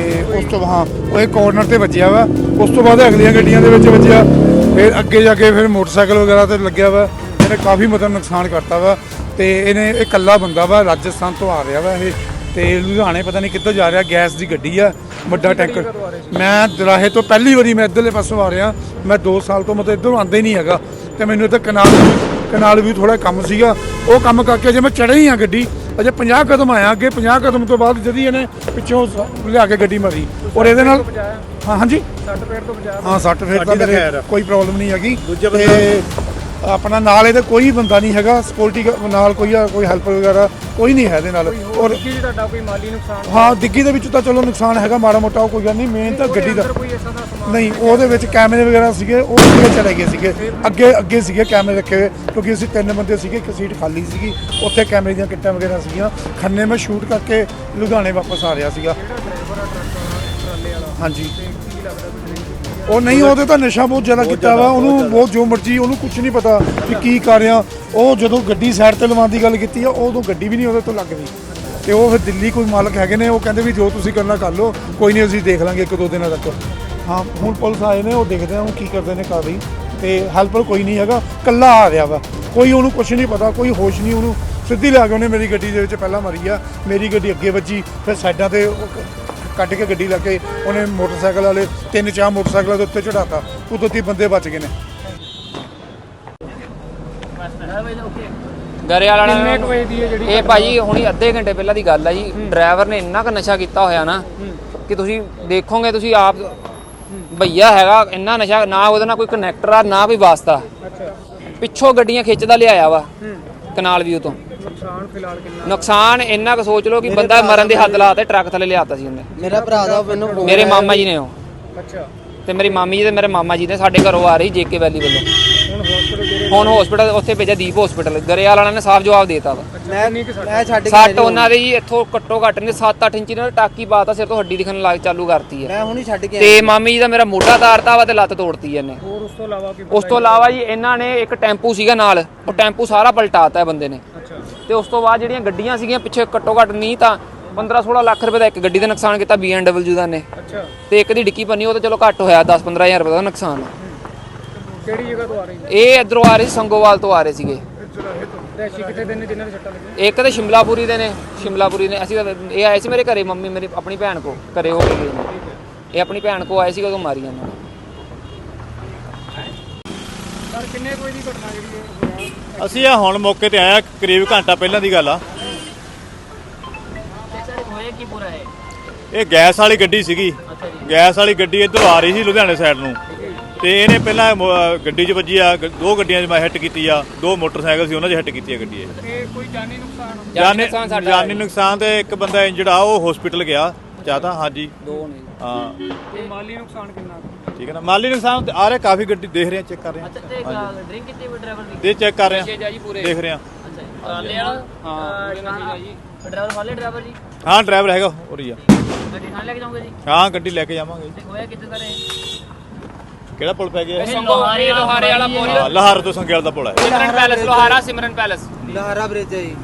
ਤੇ ਉਸ ਤੋਂ ਹਾਂ ਉਹ ਇਹ ਕਾਰਨਰ ਤੇ ਵੱਜਿਆ ਵਾ। ਉਸ ਤੋਂ ਬਾਅਦ ਅਗਲੀਆਂ ਗੱਡੀਆਂ ਦੇ ਵਿੱਚ ਵੱਜਿਆ। ਫਿਰ ਅੱਗੇ ਜਾ ਕੇ ਫਿਰ ਮੋਟਰਸਾਈਕਲ ਵਗੈਰਾ ਤੇ ਲੱਗਿਆ ਵਾ। ਇਹਨੇ ਕਾਫੀ ਮਤਲਬ ਨੁਕਸਾਨ ਕਰਤਾ ਵਾ। ਤੇ ਇਹਨੇ ਇਹ ਇਕੱਲਾ ਬੰਦਾ ਵਾ ਰਾਜਸਥਾਨ ਤੋਂ ਆ ਰਿਹਾ ਵਾ ਇਹ। ਤੇ ਲੁਧਿਆਣੇ ਪਤਾ ਨਹੀਂ ਕਿੱਥੋਂ ਜਾ ਰਿਹਾ ਗੈਸ ਦੀ ਗੱਡੀ ਆ ਵੱਡਾ ਟੈਂਕਰ। ਮੈਂ ਦਰਾਹੇ ਤੋਂ ਪਹਿਲੀ ਵਾਰੀ ਮੈਂ ਇੱਧਰਲੇ ਪਾਸੋਂ ਆ ਰਿਹਾ। ਮੈਂ 2 ਸਾਲ ਤੋਂ ਮਤਲਬ ਇੱਧਰੋਂ ਆਉਂਦਾ ਹੀ ਨਹੀਂ ਹੈਗਾ। ਤੇ ਮੈਨੂੰ ਇੱਥੇ ਕਨਾਲ ਕਨਾਲ ਵੀ ਥੋੜਾ ਕੰਮ ਸੀਗਾ। ਉਹ ਕੰਮ ਕਰਕੇ ਜੇ ਮੈਂ ਚੜ੍ਹੀ ਹੀ ਆ ਗੱਡੀ। ਅਜੇ 50 ਕਦਮ ਆਇਆ ਅੱਗੇ 50 ਕਦਮ ਤੋਂ ਬਾਅਦ ਜਦੀ ਇਹਨੇ ਪਿੱਛੋਂ ਸ- ਲਿਆ ਕੇ ਗੱਡੀ ਮਾਰੀ। ਔਰ ਇਹਦੇ ਨਾਲ ਹਾਂ ਹਾਂਜੀ 60 ਫੇਟ ਤੋਂ ਬਚਾਇਆ। ਹਾਂ 60 ਫੇਟ ਤਾਂ ਮੇਰੇ ਕੋਈ ਪ੍ਰੋਬਲਮ ਨਹੀਂ ਹੈਗੀ। ਤੇ ਆਪਣਾ ਨਾਲ ਇਹਦੇ ਕੋਈ ਬੰਦਾ ਨਹੀਂ ਹੈਗਾ ਸਕਿਉਰਟੀ ਨਾਲ ਕੋਈ ਕੋਈ ਹੈਲਪ ਵਗੈਰਾ ਕੋਈ ਨਹੀਂ ਹੈ ਇਹਦੇ ਨਾਲ। ਔਰ ਕੀ ਤੁਹਾਡਾ ਕੋਈ ਮਾਲੀ ਨੁਕਸਾਨ ਹਾਂ ਡਿੱਗੀ ਦੇ ਵਿੱਚ ਤਾਂ ਚਲੋ ਨੁਕਸਾਨ ਹੈਗਾ ਮਾੜਾ ਮੋਟਾ ਉਹ ਕੋਈ ਗੱਲ ਨਹੀਂ ਮੇਨ ਤਾਂ ਗੱਡੀ ਦਾ ਨਹੀਂ ਉਹਦੇ ਵਿੱਚ ਕੈਮਰੇ ਵਗੈਰਾ ਸੀਗੇ ਉਹ ਕਿਹੜੇ ਚਲੇ ਗਏ ਸੀਗੇ। ਅੱਗੇ ਅੱਗੇ ਸੀਗੇ ਕੈਮਰੇ ਰੱਖੇ ਹੋਏ ਕਿਉਂਕਿ ਅਸੀਂ ਤਿੰਨ ਬੰਦੇ ਸੀਗੇ ਇੱਕ ਸੀਟ ਖਾਲੀ ਸੀਗੀ ਉੱਥੇ ਕੈਮਰੇ ਦੀਆਂ ਕਿੱਟਾਂ ਵਗੈਰਾ ਸੀਗੀਆਂ। ਖੰਨੇ ਮੈਂ ਸ਼ੂਟ ਕਰਕੇ ਲੁਧਿਆਣੇ ਵਾਪਸ ਆ ਰਿਹਾ ਸੀਗਾ। ਹਾਂਜੀ। ਉਹ ਨਹੀਂ ਉਹਦੇ ਤਾਂ ਨਸ਼ਾ ਬਹੁਤ ਜ਼ਿਆਦਾ ਕੀਤਾ ਵਾ। ਉਹਨੂੰ ਬਹੁਤ ਜੋ ਮਰਜ਼ੀ ਉਹਨੂੰ ਕੁਝ ਨਹੀਂ ਪਤਾ ਕਿ ਕੀ ਕਰ ਰਿਹਾ। ਉਹ ਜਦੋਂ ਗੱਡੀ ਸਾਈਡ ਤੇ ਲਵਾਉਣ ਦੀ ਗੱਲ ਕੀਤੀ ਆ ਉਦੋਂ ਗੱਡੀ ਵੀ ਨਹੀਂ ਉਹਦੇ ਤੋਂ ਲੱਗਦੀ ਤੇ ਉਹ ਫਿਰ ਦਿੱਲੀ ਕੋਈ ਮਾਲਕ ਹੈਗੇ ਨੇ ਉਹ ਕਹਿੰਦੇ ਵੀ ਜੋ ਤੁਸੀਂ ਕਰਨਾ ਕਰ ਲਓ ਕੋਈ ਨਹੀਂ ਅਸੀਂ ਦੇਖ ਲਾਂਗੇ ਇੱਕ ਦੋ ਦਿਨਾਂ ਤੱਕ। ਹਾਂ ਹੁਣ ਪੁਲਿਸ ਆਏ ਨੇ ਉਹ ਦੇਖਦੇ ਆ ਉਹ ਕੀ ਕਰਦੇ ਨੇ ਕਾਰਵਾਈ। ਤੇ ਹੈਲਪਰ ਕੋਈ ਨਹੀਂ ਹੈਗਾ ਕੱਲਾ ਆ ਰਿਹਾ ਵਾ। ਕੋਈ ਉਹਨੂੰ ਕੁਝ ਨਹੀਂ ਪਤਾ ਕੋਈ ਹੋਸ਼ ਨਹੀਂ ਉਹਨੂੰ। ਸਿੱਧੀ ਲਿਆ ਕੇ ਉਹਨੇ ਮੇਰੀ ਗੱਡੀ ਦੇ ਵਿੱਚ ਪਹਿਲਾਂ ਮਾਰੀ ਆ। ਮੇਰੀ ਗੱਡੀ ਅੱਗੇ ਵੱਜੀ ਫਿਰ ਸਾਈਡਾਂ ਤੇ ਕੱਢ ਕੇ ਗੱਡੀ ਲਾ ਕੇ ਉਹਨੇ ਮੋਟਰਸਾਈਕਲ ਵਾਲੇ ਤਿੰਨ ਚਾਰ ਮੋਟਰਸਾਈਕਲਾਂ ਦੇ ਉੱਤੇ ਚੜਾਤਾ ਉਦੋਂ ਤੀ ਬੰਦੇ ਬਚ ਗਏ ਨੇ। ਗਰੇ ਵਾਲਾ ਕਿੰਨੇ ਕੁ ਵਜੇ ਦੀ ਹੈ ਜਿਹੜੀ ਇਹ ਭਾਜੀ ਹੁਣੀ ਅੱਧੇ ਘੰਟੇ ਪਹਿਲਾਂ ਦੀ ਗੱਲ ਆ ਜੀ। ਡਰਾਈਵਰ ਨੇ ਇੰਨਾ ਕੁ ਨਸ਼ਾ ਕੀਤਾ ਹੋਇਆ ਨਾ ਕਿ ਤੁਸੀਂ ਦੇਖੋਗੇ ਤੁਸੀਂ ਆਪ ਭਈਆ ਹੈਗਾ ਇੰਨਾ ਨਸ਼ਾ ਨਾ ਉਹਦੇ ਨਾਲ ਕੋਈ ਕਨੈਕਟਰ ਆ ਨਾ ਕੋਈ ਵਾਸਤਾ। ਅੱਛਾ। ਪਿੱਛੋਂ ਗੱਡੀਆਂ ਖਿੱਚਦਾ ਲਿਆਇਆ ਵਾ ਕਨਾਲ ਵੀਊ ਤੋਂ। ਨੁਕਸਾਨ ਫਿਲਹਾਲ ਕਿੰਨਾ? ਨੁਕਸਾਨ ਇੰਨਾ ਕੁ ਸੋਚ ਲਓ ਕਿ ਬੰਦਾ ਮਰਨ ਦੇ ਹੱਦ ਲਾਤੇ ਟਰੱਕ ਥੱਲੇ ਲਿਆਤਾ ਸੀ ਉਹਨੇ। ਮੇਰਾ ਭਰਾ ਦਾ ਮੈਨੂੰ phone ਮੇਰੇ ਆਇਆ ਮਾਮਾ ਜੀ ਨੇ ਉਹ। ਅੱਛਾ। ਤੇ ਮੇਰੀ ਮਾਮੀ ਜੀ ਤੇ ਮੇਰੇ ਮਾਮਾ ਜੀ ਨੇ ਸਾਡੇ ਘਰੋਂ ਆ ਰਹੀ ਜੇਕੇ ਵੈਲੀ ਵੱਲੋਂ। ਹੁਣ ਹਸਪੀਟਲ ਜਿਹੜੇ ਹੁਣ ਹਸਪੀਟਲ ਉੱਥੇ ਭੇਜਿਆ ਦੀਪ ਹਸਪੀਟਲ ਗਰੇਵਾਲ ਵਾਲਿਆਂ ਨੇ ਸਾਫ਼ ਜਵਾਬ ਦੇਤਾ ਵਾ। ਮੈਂ ਮੈਂ ਛੱਡ ਕੇ ਸੱਟ ਉਹਨਾਂ ਦੇ ਜੀ ਇੱਥੋਂ ਘੱਟੋ ਘੱਟ ਨੇ 7-8 ਇੰਚੀ ਨਾਲ ਟਾਕੀ ਪਾਤਾ ਸਿਰ ਤੋਂ ਹੱਡੀ ਦਿਖਣ ਲੱਗ ਚਾਲੂ ਕਰਤੀ ਹੈ ਮੈਂ ਹੁਣੀ ਛੱਡ ਕੇ ਤੇ ਮਾਮੀ ਜੀ ਦਾ ਮੇਰਾ ਮੋਢਾ ਤਾਰਤਾ ਵਾ ਤੇ ਲੱਤ ਤੋੜਤੀ ਇਹਨੇ। ਹੋਰ ਉਸ ਤੋਂ ਇਲਾਵਾ ਕੀ ਉਸ ਤੋਂ ਇਲਾਵਾ ਜੀ ਇਹਨਾਂ ਨੇ ਇੱਕ ਟੈਂਪੂ ਸੀਗਾ ਨਾਲ ਉਹ ਟੈਂਪੂ ਸਾਰਾ ਪਲਟਾਤਾ ਹੈ ਬੰਦੇ ਨੇ। ਤੇ ਉਸ ਤੋਂ ਬਾਅਦ ਜਿਹੜੀਆਂ ਗੱਡੀਆਂ ਸੀਗੀਆਂ ਪਿੱਛੇ ਘੱਟੋ ਘੱਟ ਨਹੀਂ ਤਾਂ 15-16 ਲੱਖ ਰੁਪਏ ਦਾ ਇੱਕ ਗੱਡੀ ਦਾ ਨੁਕਸਾਨ ਕੀਤਾ BMW ਦਾ ਨੇ। ਅੱਛਾ। ਤੇ ਇੱਕ ਦੀ ਡਿੱਕੀ ਪੰਨੀ ਉਹ ਤਾਂ ਚਲੋ ਘੱਟ ਹੋਇਆ 10-15000 ਰੁਪਏ ਦਾ ਨੁਕਸਾਨ। ਕਿਹੜੀ ਜਗ੍ਹਾ ਤੋਂ ਆ ਰਹੀ ਇਹ ਇਧਰੋਂ ਆ ਰਹੇ ਸੀ ਸੰਗੋਵਾਲ ਤੋਂ ਆ ਰਹੇ ਸੀਗੇ। ਇੱਕ ਤੇ ਸ਼ਿਮਲਾਪੁਰੀ ਦੇ ਨੇ ਸ਼ਿਮਲਾਪੁਰੀ ਨੇ। ਅਸੀਂ ਇਹ ਆਏ ਸੀ ਮੇਰੇ ਘਰੇ ਮੰਮੀ ਮੇਰੀ ਆਪਣੀ ਭੈਣ ਕੋ ਘਰੇ ਹੋ ਗਏ ਇਹ ਆਪਣੀ ਭੈਣ ਕੋ ਆਏ ਸੀ ਉਦੋਂ ਮਾਰੀਆਂ ਨੇ। ਸਰ ਕਿੰਨੇ ਕੁ ਵਜੇ ਦੀ ਘਟਨਾ ਜਿਹੜੀ ਹੈ? ਅਸੀਂ ਆ ਹੁਣ ਮੌਕੇ ਤੇ ਆਇਆ ਕਰੀਬ ਘੰਟਾ ਪਹਿਲਾਂ ਦੀ ਗੱਲ ਆ। ਇਹ? ਗੈਸ ਵਾਲੀ ਗੱਡੀ ਸੀਗੀ। ਗੈਸ ਵਾਲੀ ਗੱਡੀ ਇੱਧਰੋਂ ਆ ਰਹੀ ਸੀ ਲੁਧਿਆਣੇ ਸਾਈਡ ਨੂੰ। ਤੇ ਇਹਨੇ ਪਹਿਲਾਂ ਮੋ- ਗੱਡੀ 'ਚ ਵੱਜੀ ਆ ਗ- ਦੋ ਗੱਡੀਆਂ 'ਚ ਮੈਂ ਹਿੱਟ ਕੀਤੀ ਆ ਦੋ ਮੋਟਰਸਾਈਕਲ ਸੀ ਉਹਨਾਂ 'ਚ ਹਿੱਟ ਕੀਤੀ ਆ ਗੱਡੀ ਇਹ। ਤੇ ਕੋਈ ਜਾਨੀ ਨੁਕਸਾਨ ਜਾਨੀ ਨੁਕਸਾਨ ਸਾਡਾ ਜਾਨੀ ਨੁਕਸਾਨ ਤੇ ਇੱਕ ਬੰਦਾ ਇੰਜਰਡ ਆ ਉਹ ਹਸਪੀਟਲ ਗਿਆ। ਚਾਹਤਾ ਹਾਂਜੀ। ਦੋ ਨੇ। ਹਾਂ। ਤੇ ਮਾਲੀ ਨੁਕਸਾਨ ਕਿੰਨਾ? ਕੁ? ਠੀਕ ਹੈ ਨਾ? ਮਾਲੀ ਨੁਕਸਾਨ ਤੇ ਆ ਰਿਹਾ ਕਾਫੀ ਗੱਡੀ ਦੇਖ ਰਹੇ ਆ ਚੈੱਕ ਕਰ ਰਹੇ ਆ ਡਰਿੰਕ ਕੀਤੀ ਹੋਈ ਡਰਾਈਵਰ ਦੀ? ਦੇ ਚੈੱਕ ਕਰ ਰਹੇ ਆ ਜੀ ਪੂਰੇ। ਆ ਦੇਖ ਰਹੇ ਆ ਅੱਛਾ ਟਰਾਲੇ ਵਾਲਾ ਹਾਂ ਆ ਜੀ। ਡਰਾਈਵਰ ਵਾਲੇ ਡਰਾਈਵਰ ਜੀ? ਹਾਂ ਡਰਾਈਵਰ ਹੈਗਾ ਹੋ ਰਹੀ ਆ। ਗੱਡੀ ਨਾਲ ਲੈ ਕੇ ਜਾਓਗੇ ਜੀ? ਹਾਂ ਗੱਡੀ ਲੈ ਕੇ ਜਾਵਾਂਗੇ ਤੇ ਹੋਇਆ ਕਿੱਥੇ ਦਾ ਰੇ ਕਿਹੜਾ ਪੁਲ ਪੈ ਗਿਆ? ਲੋਹਾਰੇ ਵਾਲਾ ਪੁੱਲ ਹਾਂ, ਲਹਾਰ ਤੋਂ ਸੰਗੇਲ ਦਾ ਪੁਲ ਹੈ। Simran palace Lohara Simran palace. Lahara bridge ਹੈ ਜੀ।